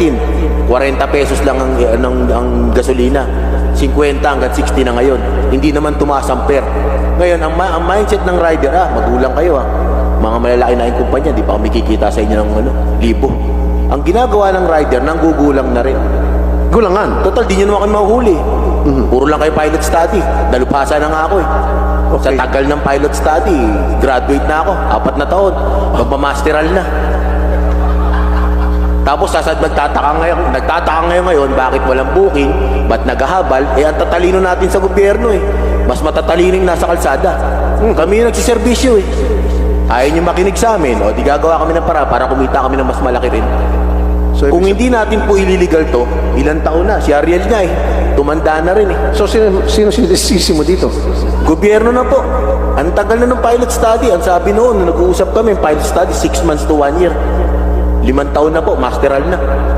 2017, 40 pesos lang ang, ang, ang gasolina. 50 hanggang 60 na ngayon. Hindi naman tumaas ang per. Ngayon, ang, ang mindset ng rider, ah, magulang kayo ah. Mga malalaki na yung kumpanya, di pa kami kikita sa inyo ng ano, libo. Ang ginagawa ng rider, nanggugulang na rin. Gulangan. Total, di nyo naman kami mahuhuli. Puro lang kayo pilot study. Dalupasa na nga ako eh. Sa Okay. tagal ng pilot study, graduate na ako. Apat na taon. Magmamasteral na. Tapos sasad nagtataka ngayon, nagtataka ngayon ngayon, bakit walang booking, ba't naghahabal, eh ang tatalino natin sa gobyerno eh. Mas matatalino yung nasa kalsada. Hmm, kami yung nagsiservisyo eh. Ayaw nyo makinig sa amin, o di gagawa kami ng para para kumita kami ng mas malaki rin. So, Kung hindi natin po ililigal to, ilang taon na, si Ariel nga eh, tumanda na rin eh. So, sino, sino sinisisi mo dito? Gobyerno na po. Ang tagal na ng pilot study. Ang sabi noon, nung nag-uusap kami, pilot study, 6 months to 1 year. Limang taon na po, masteral na.